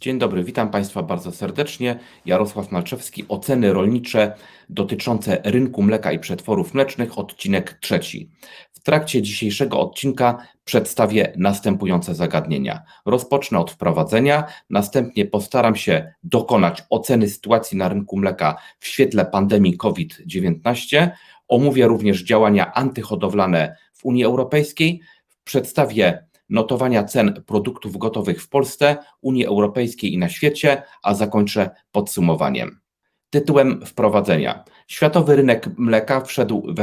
Dzień dobry, witam Państwa bardzo serdecznie. Jarosław Malczewski, oceny rolnicze dotyczące rynku mleka i przetworów mlecznych, odcinek trzeci. W trakcie dzisiejszego odcinka przedstawię następujące zagadnienia. Rozpocznę od wprowadzenia, następnie postaram się dokonać oceny sytuacji na rynku mleka w świetle pandemii COVID-19. Omówię również działania antyhodowlane w Unii Europejskiej. Przedstawię notowania cen produktów gotowych w Polsce, Unii Europejskiej i na świecie, a zakończę podsumowaniem. Tytułem wprowadzenia. Światowy rynek mleka wszedł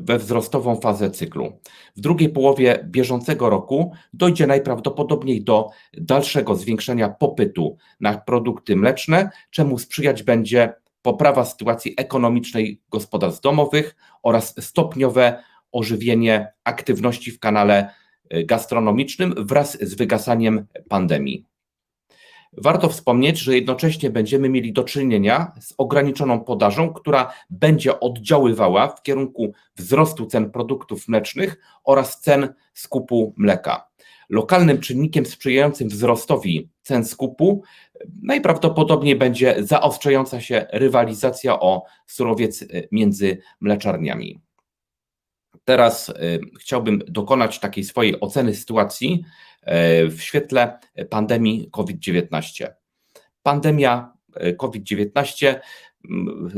we, wzrostową fazę cyklu. W drugiej połowie bieżącego roku dojdzie najprawdopodobniej do dalszego zwiększenia popytu na produkty mleczne, czemu sprzyjać będzie poprawa sytuacji ekonomicznej gospodarstw domowych oraz stopniowe ożywienie aktywności w kanale gastronomicznym wraz z wygasaniem pandemii. Warto wspomnieć, że jednocześnie będziemy mieli do czynienia z ograniczoną podażą, która będzie oddziaływała w kierunku wzrostu cen produktów mlecznych oraz cen skupu mleka. Lokalnym czynnikiem sprzyjającym wzrostowi cen skupu najprawdopodobniej będzie zaostrzająca się rywalizacja o surowiec między mleczarniami. Teraz y, chciałbym dokonać takiej swojej oceny sytuacji y, w świetle pandemii COVID-19. Pandemia y, COVID-19,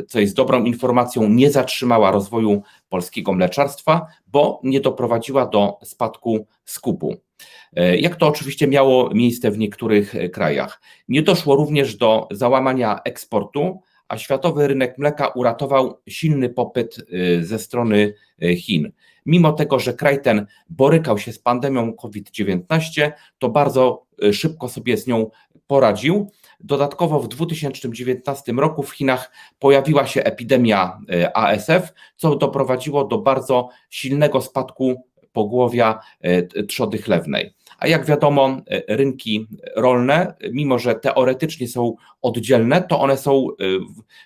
co jest dobrą informacją, nie zatrzymała rozwoju polskiego mleczarstwa, bo nie doprowadziła do spadku skupu. Jak to oczywiście miało miejsce w niektórych krajach. Nie doszło również do załamania eksportu, a światowy rynek mleka uratował silny popyt y, ze strony y, Chin. Mimo tego, że kraj ten borykał się z pandemią COVID-19, to bardzo y, szybko sobie z nią poradził. Dodatkowo w 2019 roku w Chinach pojawiła się epidemia ASF, co doprowadziło do bardzo silnego spadku pogłowia trzody chlewnej. A jak wiadomo, e, rynki rolne, mimo że teoretycznie są oddzielne, to one są e,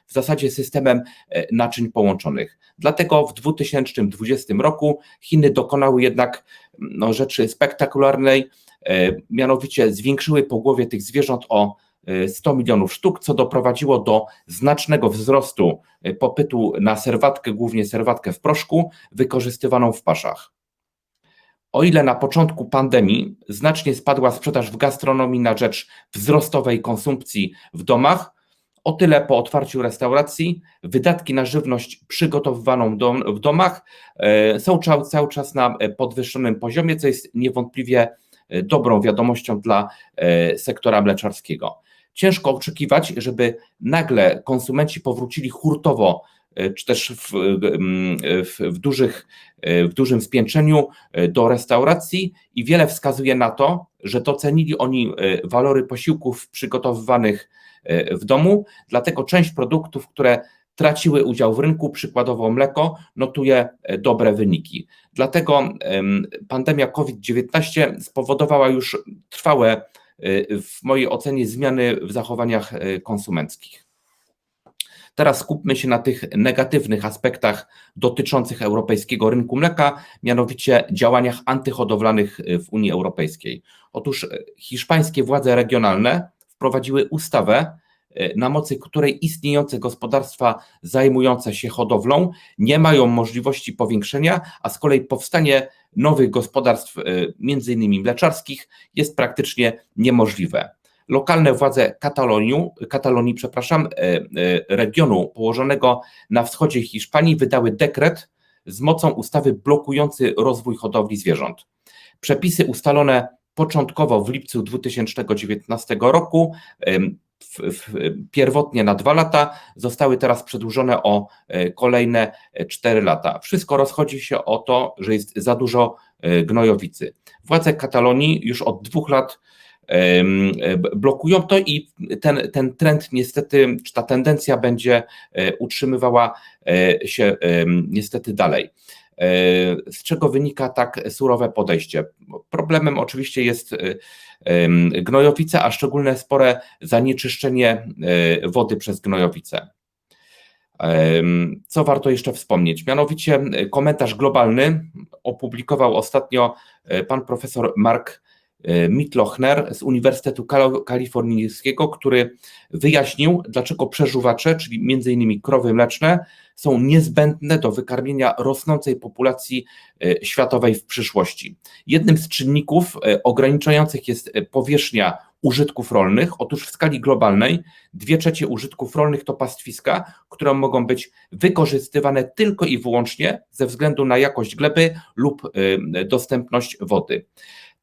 w zasadzie systemem e, naczyń połączonych. Dlatego w 2020 roku Chiny dokonały jednak no, rzeczy spektakularnej, mianowicie zwiększyły pogłowie tych zwierząt o 100 milionów sztuk, co doprowadziło do znacznego wzrostu popytu na serwatkę, głównie serwatkę w proszku, wykorzystywaną w paszach. O ile na początku pandemii znacznie spadła sprzedaż w gastronomii na rzecz wzrostowej konsumpcji w domach, o tyle po otwarciu restauracji wydatki na żywność przygotowywaną w domach e, są cały czas na podwyższonym poziomie, co jest niewątpliwie e, dobrą wiadomością dla e, sektora mleczarskiego. Ciężko oczekiwać, żeby nagle konsumenci powrócili hurtowo E, czy też w, w, w, dużych, e, w dużym spiętrzeniu e, do restauracji i wiele wskazuje na to, że docenili oni walory posiłków przygotowywanych w domu, dlatego część produktów, które traciły udział w rynku, przykładowo mleko, notuje dobre wyniki. Dlatego pandemia COVID-19 spowodowała już trwałe, w mojej ocenie, zmiany w zachowaniach konsumenckich. Teraz skupmy się na tych negatywnych aspektach dotyczących europejskiego rynku mleka, mianowicie działaniach antyhodowlanych w Unii Europejskiej. Otóż e, hiszpańskie władze regionalne wprowadziły ustawę, e, na mocy której istniejące gospodarstwa zajmujące się hodowlą nie mają możliwości powiększenia, a z kolei powstanie nowych gospodarstw, e, między innymi mleczarskich, jest praktycznie niemożliwe lokalne władze Katalonii, Katalonii przepraszam, e, e, regionu położonego na wschodzie Hiszpanii wydały dekret z mocą ustawy blokujący rozwój hodowli zwierząt. Przepisy ustalone początkowo w lipcu 2019 roku, w, w, pierwotnie na dwa lata, zostały teraz przedłużone o e, kolejne cztery lata. Wszystko rozchodzi się o to, że jest za dużo gnojowicy. Władze Katalonii już od dwóch lat blokują to i ten, ten trend niestety, czy ta tendencja będzie e, utrzymywała e, się niestety dalej. E, z czego wynika tak surowe podejście? Problemem oczywiście jest gnojowice, a szczególnie spore zanieczyszczenie wody przez gnojowice. Co warto jeszcze wspomnieć? Mianowicie komentarz globalny opublikował ostatnio pan profesor Mark Mitlochner z Uniwersytetu Kalifornijskiego, który wyjaśnił, dlaczego przeżuwacze, czyli innymi krowy mleczne, są niezbędne do wykarmienia rosnącej populacji światowej w przyszłości. Jednym z czynników ograniczających jest powierzchnia użytków rolnych. Otóż w skali globalnej dwie trzecie użytków rolnych to pastwiska, które mogą być wykorzystywane tylko i wyłącznie ze względu na jakość gleby lub dostępność wody.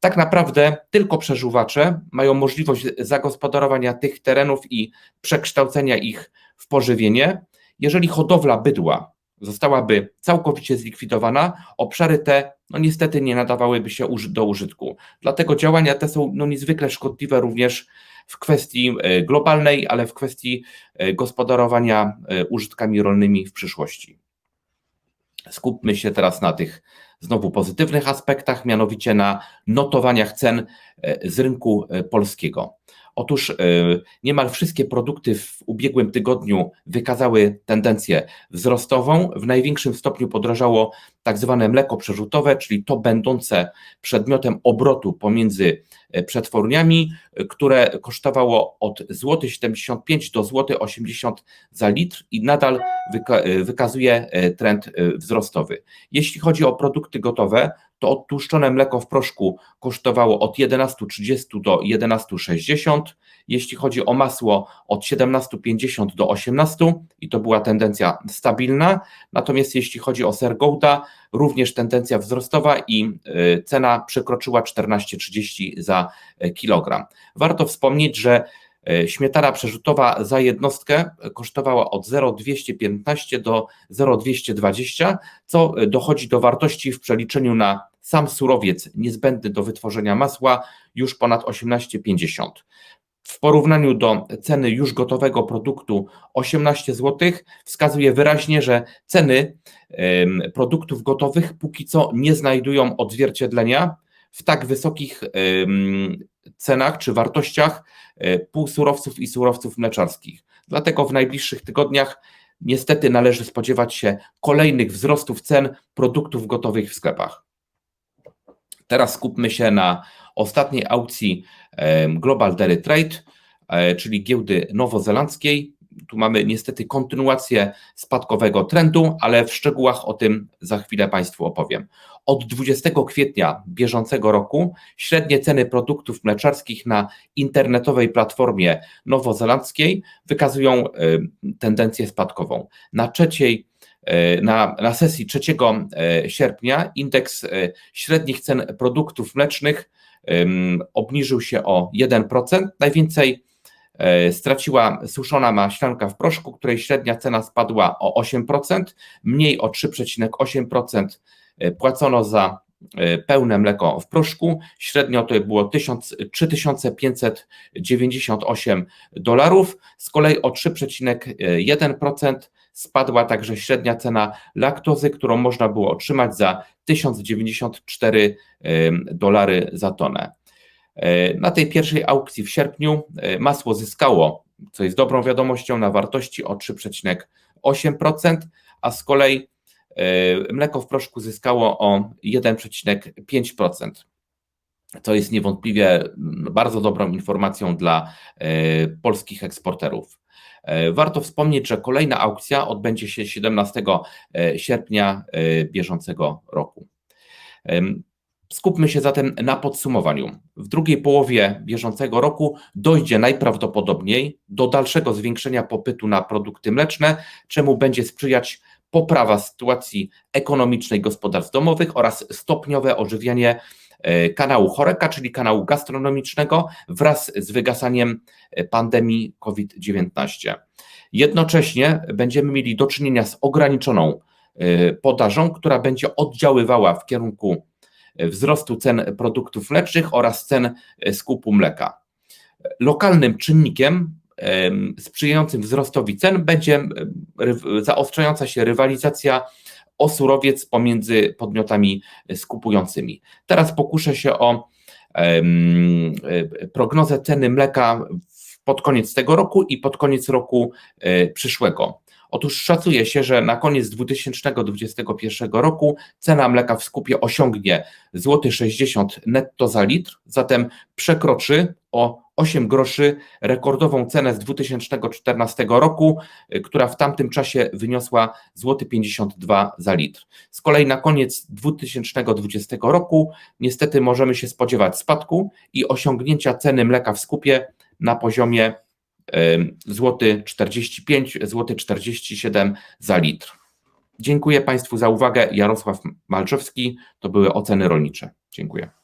Tak naprawdę tylko przeżuwacze mają możliwość zagospodarowania tych terenów i przekształcenia ich w pożywienie. Jeżeli hodowla bydła zostałaby całkowicie zlikwidowana, obszary te no niestety nie nadawałyby się do użytku. Dlatego działania te są no niezwykle szkodliwe również w kwestii e, globalnej, ale w kwestii e, gospodarowania e, użytkami rolnymi w przyszłości. Skupmy się teraz na tych znowu pozytywnych aspektach, mianowicie na notowaniach cen z rynku polskiego. Otóż e, niemal wszystkie produkty w ubiegłym tygodniu wykazały tendencję wzrostową. W największym stopniu podrażało tak zwane mleko przerzutowe, czyli to będące przedmiotem obrotu pomiędzy e, przetworniami, które kosztowało od złoty 75 do złoty 80 za litr i nadal wyka e, wykazuje trend wzrostowy. Jeśli chodzi o produkty gotowe, to odtłuszczone mleko w proszku kosztowało od 11,30 do 11,60. Jeśli chodzi o masło, od 17,50 do 18 i to była tendencja stabilna. Natomiast jeśli chodzi o ser Gouda, również tendencja wzrostowa i y, cena przekroczyła 14,30 za y, kilogram. Warto wspomnieć, że y, Śmietana przerzutowa za jednostkę kosztowała od 0,215 do 0,220, co dochodzi do wartości w przeliczeniu na sam surowiec niezbędny do wytworzenia masła już ponad 18,50. W porównaniu do ceny już gotowego produktu 18 zł wskazuje wyraźnie, że ceny produktów gotowych póki co nie znajdują odzwierciedlenia w tak wysokich cenach czy wartościach e, półsurowców i surowców mleczarskich. Dlatego w najbliższych tygodniach niestety należy spodziewać się kolejnych wzrostów cen produktów gotowych w sklepach. Teraz skupmy się na ostatniej aukcji Global Dairy Trade, e, czyli giełdy nowozelandzkiej. Tu mamy niestety kontynuację spadkowego trendu, ale w szczegółach o tym za chwilę Państwu opowiem. Od 20 kwietnia bieżącego roku średnie ceny produktów mleczarskich na internetowej platformie nowozelandzkiej wykazują tendencję spadkową. Na trzeciej na, na sesji 3 e, sierpnia indeks e, średnich cen produktów mlecznych obniżył się o 1%. Najwięcej straciła suszona maślanka w proszku, której średnia cena spadła o 8%, mniej o 3,8% płacono za pełne mleko w proszku. Średnio to było 3598 dolarów, z kolei o 3,1% Spadła także średnia cena laktozy, którą można było otrzymać za 1094 dolary za tonę. E, na tej pierwszej aukcji w sierpniu e, masło zyskało, co jest dobrą wiadomością, na wartości o 3,8%, a z kolei e, mleko w proszku zyskało o 1,5%. To jest niewątpliwie bardzo dobrą informacją dla polskich eksporterów. E, warto wspomnieć, że kolejna aukcja odbędzie się 17 e, sierpnia e, bieżącego roku. Skupmy się zatem na podsumowaniu. W drugiej połowie bieżącego roku dojdzie najprawdopodobniej do dalszego zwiększenia popytu na produkty mleczne, czemu będzie sprzyjać poprawa sytuacji ekonomicznej gospodarstw domowych oraz stopniowe ożywianie kanału Choreka, czyli kanału gastronomicznego wraz z wygasaniem e, pandemii COVID-19. Jednocześnie będziemy mieli do czynienia z ograniczoną e, podażą, która będzie oddziaływała w kierunku wzrostu cen produktów mlecznych oraz cen skupu mleka. Lokalnym czynnikiem sprzyjającym wzrostowi cen będzie zaostrzająca się rywalizacja o surowiec pomiędzy podmiotami skupującymi. Teraz pokuszę się o prognozę ceny mleka pod koniec tego roku i pod koniec roku e, przyszłego. Otóż szacuje się, że na koniec 2021 roku cena mleka w skupie osiągnie złoty 60 netto za litr, zatem przekroczy o 8 groszy rekordową cenę z 2014 roku, y, która w tamtym czasie wyniosła złoty 52 za litr. Z kolei na koniec 2020 roku niestety możemy się spodziewać spadku i osiągnięcia ceny mleka w skupie na poziomie złoty 45, złoty 47 za litr. Dziękuję Państwu za uwagę. Jarosław Malczewski, to były oceny rolnicze. Dziękuję.